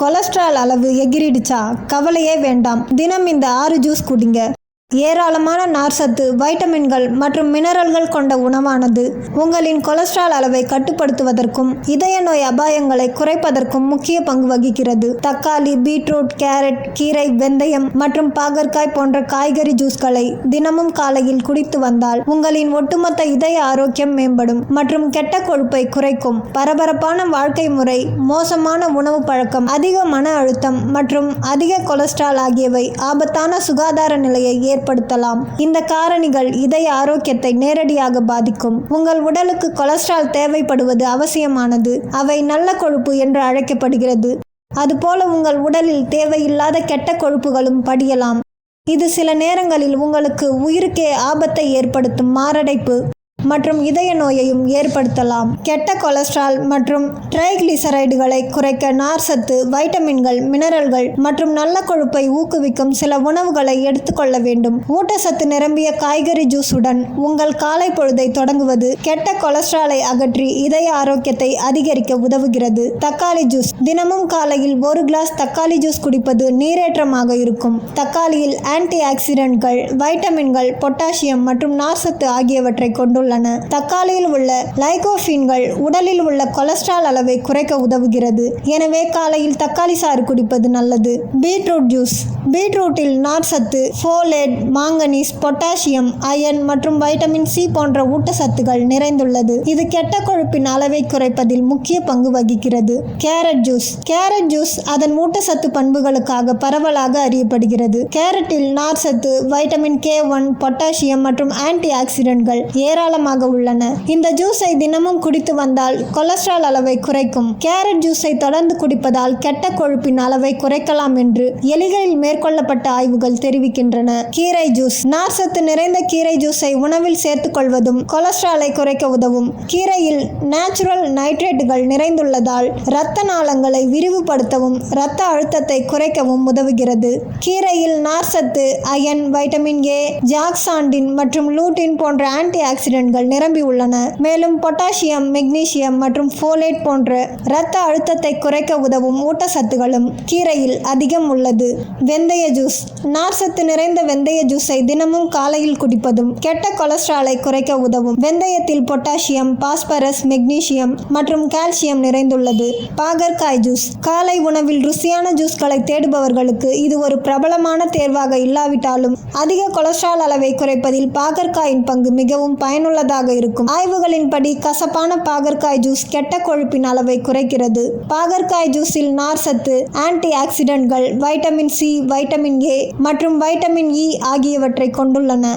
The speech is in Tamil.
கொலஸ்ட்ரால் அளவு எகிரிடுச்சா? கவலையே வேண்டாம். தினம் இந்த ஆறு ஜூஸ் குடிங்க. ஏராளமான நார்சத்து வைட்டமின்கள் மற்றும் மினரல்கள் கொண்ட உணவானது. உங்களின் கொலஸ்ட்ரால் அளவை கட்டுப்படுத்துவதற்கும் இதய நோய் அபாயங்களை குறைப்பதற்கும் முக்கிய பங்கு வகிக்கிறது. தக்காளி பீட்ரூட் கேரட் கீரை வெந்தயம் மற்றும் பாகற்காய் போன்ற காய்கறி ஜூஸ்களை தினமும் காலையில் குடித்து வந்தால் உங்களின் ஒட்டுமொத்த இதய ஆரோக்கியம் மேம்படும் மற்றும் கெட்ட கொழுப்பை குறைக்கும். பரபரப்பான வாழ்க்கை முறை மோசமான உணவு பழக்கம் அதிக மன அழுத்தம் மற்றும் அதிக கொலஸ்ட்ரால் ஆகியவை ஆபத்தான சுகாதார நிலையை ஏற்படுத்தலாம் இந்த காரணிகள் இதய ஆரோக்கியத்தை நேரடியாக பாதிக்கும். உங்கள் உடலுக்கு கொலஸ்ட்ரால் தேவைப்படுவது அவசியமானது. அவை நல்ல கொழுப்பு என்று அழைக்கப்படுகிறது. அதுபோல உங்கள் உடலில் தேவையில்லாத கெட்ட கொழுப்புகளும் படியலாம். இது சில நேரங்களில் உங்களுக்கு உயிருக்கே ஆபத்தை ஏற்படுத்தும் மாரடைப்பு. மற்றும் இதய நோயையும் ஏற்படுத்தலாம். கெட்ட கொலஸ்ட்ரால் மற்றும் ட்ரைகிளிசரைடுகளை குறைக்க நார்சத்து வைட்டமின்கள் மினரல்கள் மற்றும் நல்ல கொழுப்பை ஊக்குவிக்கும் சில உணவுகளை எடுத்துக்கொள்ள வேண்டும். ஊட்டச்சத்து நிரம்பிய காய்கறி ஜூஸுடன் உங்கள் காலை பொழுதை தொடங்குவது கெட்ட கொலஸ்ட்ராலை அகற்றி இதய ஆரோக்கியத்தை அதிகரிக்க உதவுகிறது. தக்காளி ஜூஸ். தினமும் காலையில் ஒரு கிளாஸ் தக்காளி ஜூஸ் குடிப்பது நீரேற்றமாக இருக்கும். தக்காளியில் ஆன்டி ஆக்சிடென்ட்கள் வைட்டமின்கள் பொட்டாசியம் மற்றும் நார்சத்து ஆகியவற்றை உள்ளன. தக்காளியில் உள்ள லைகோஃபீன்கள் உடலில் உள்ள கொலஸ்ட்ரால் அளவை குறைக்க உதவுகிறது. எனவே காலையில் தக்காளி சாறு குடிப்பது நல்லது. Beetroot juice. பீட்ரூட்டில் நார்சத்து ஃபோலேட் மாங்கனீஸ் பொட்டாசியம் அயன் மற்றும் வைட்டமின் சி போன்ற ஊட்டச்சத்துகள் நிறைந்துள்ளது. இது கெட்ட கொழுப்பின் அளவை குறைப்பதில் முக்கிய பங்கு வகிக்கிறது. Carrot juice. கேரட் ஜூஸ் அதன் ஊட்டச்சத்து பண்புகளுக்காக பரவலாக அறியப்படுகிறது. கேரட்டில் நார்ச்சத்து வைட்டமின் கே ஒன் பொட்டாசியம் மற்றும் ஆன்டி ஆக்சிடென்ட்கள் ஏராளமாக உள்ளன. இந்த ஜூஸை தினமும் குடித்து வந்தால் கொலஸ்ட்ரால் அளவை குறைக்கும். கேரட் ஜூஸை தொடர்ந்து குடிப்பதால் கெட்ட கொழுப்பின் அளவை குறைக்கலாம் என்று எலிகளில் மேற்கொள்ளப்பட்ட ஆய்வுகள் தெரிவிக்கின்றன. கீரை ஜூஸ் நார்சத்து நிறைந்த கீரை ஜூஸை உணவில் சேர்த்துக் கொள்வதும் கொலஸ்ட்ராலை குறைக்க உதவும். கீரையில் நேச்சுரல் நைட்ரேட்டுகள் நிறைந்துள்ளதால் இரத்த நாளங்களை விரிவுபடுத்தவும் இரத்த அழுத்தத்தை குறைக்கவும் உதவுகிறது. கீரையில் நார்சத்து அயன் வைட்டமின் ஏ ஜாக்சாண்டின் மற்றும் லூட்டின் போன்ற ஆன்டி ஆக்சிடென்ட் ஆக்சிடென்ட்கள் நிரம்பி உள்ளன. மேலும் பொட்டாசியம் மெக்னீசியம் மற்றும் ஃபோலேட் போன்ற இரத்த அழுத்தத்தை குறைக்க உதவும் ஊட்டச்சத்துகளும் கீரையில் அதிகம் உள்ளது. வெந்தய ஜூஸ். நார்சத்து நிறைந்த வெந்தய ஜூஸை தினமும் காலையில் குடிப்பதும் கெட்ட கொலஸ்ட்ராலை குறைக்க உதவும். வெந்தயத்தில் பொட்டாசியம் பாஸ்பரஸ் மெக்னீசியம் மற்றும் கால்சியம் நிறைந்துள்ளது. பாகற்காய் ஜூஸ். காலை உணவில் ருசியான ஜூஸ்களை தேடுபவர்களுக்கு இது ஒரு பிரபலமான தேர்வாக இல்லாவிட்டாலும் அதிக கொலஸ்ட்ரால் அளவை குறைப்பதில் பாகற்காயின் பங்கு மிகவும் பயனுள்ள பயனுள்ளதாக இருக்கும். ஆய்வுகளின்படி கசப்பான பாகற்காய் ஜூஸ் கெட்ட கொழுப்பின் அளவை குறைக்கிறது. பாகற்காய் ஜூஸில் நார் சத்து ஆன்டி ஆக்சிடென்ட்கள் வைட்டமின் சி வைட்டமின் ஏ மற்றும் வைட்டமின் இ ஆகியவற்றை கொண்டுள்ளன.